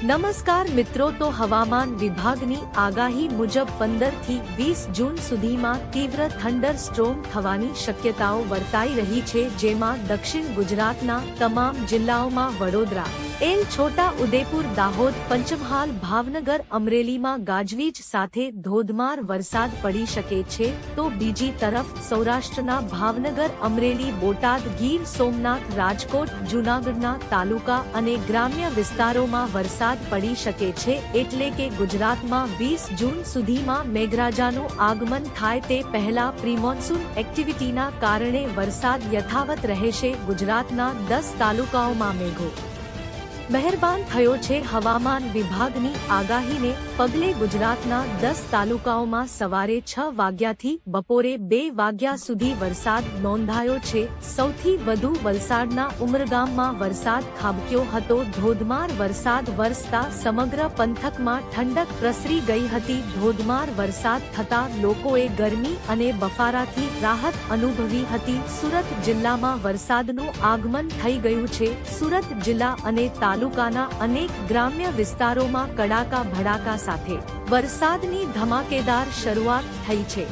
નમસ્કાર મિત્રો, તો હવામાન વિભાગની આગાહી મુજબ પંદરથી વીસ જૂન સુધીમાં તીવ્ર થંડર સ્ટ્રોમ થવાની શક્યતાઓ વર્તાઈ રહી છે, જેમાં દક્ષિણ ગુજરાતના તમામ જિલ્લાઓમાં વડોદરા એલ છોટા ઉદેપુર દાહોદ પંચમહાલ ભાવનગર અમરેલીમાં ગાજવીજ સાથે ધોધમાર વરસાદ પડી શકે છે, તો બીજી તરફ સૌરાષ્ટ્રના ભાવનગર, અમરેલી, બોટાદ, ગીર, સોમનાથ, રાજકોટ, જૂનાગઢના તાલુકા અને ગ્રામ્ય વિસ્તારોમાં વરસાદ પડી શકે છે, એટલે કે ગુજરાતમાં વીસ જૂન સુધીમાં મેઘરાજાનું આગમન થાય તે પહેલા પ્રીમોન્સૂન એક્ટિવિટીના કારણે વરસાદ યથાવત રહેશે, ગુજરાતના દસ તાલુકાઓમાં મેઘો મહેરબાન થયો છે હવામાન વિભાગની આગાહીને પગલે ગુજરાતના દસ તાલુકાઓમાં સવારે છ વાગ્યાથી બપોરે બે વાગ્યા સુધી વરસાદ નોંધાયો છે. સૌથી વધુ વલસાડના ઉમરગામમાં વરસાદ ખાબક્યો હતો. ધોધમાર વરસાદ વરસતા સમગ્ર પંથકમાં ઠંડક પ્રસરી ગઈ હતી. ધોધમાર વરસાદ થતા લોકોએ ગરમી અને બફારાથી રાહત અનુભવી હતી. સુરત જિલ્લામાં વરસાદનું આગમન થઈ ગયું છે. સુરત જિલ્લા અને તાલુકાના અનેક ગ્રામ્ય વિસ્તારોમાં કડાકા ભડાકા સાથે વરસાદની ધમાકેદાર શરૂઆત થઈ છે.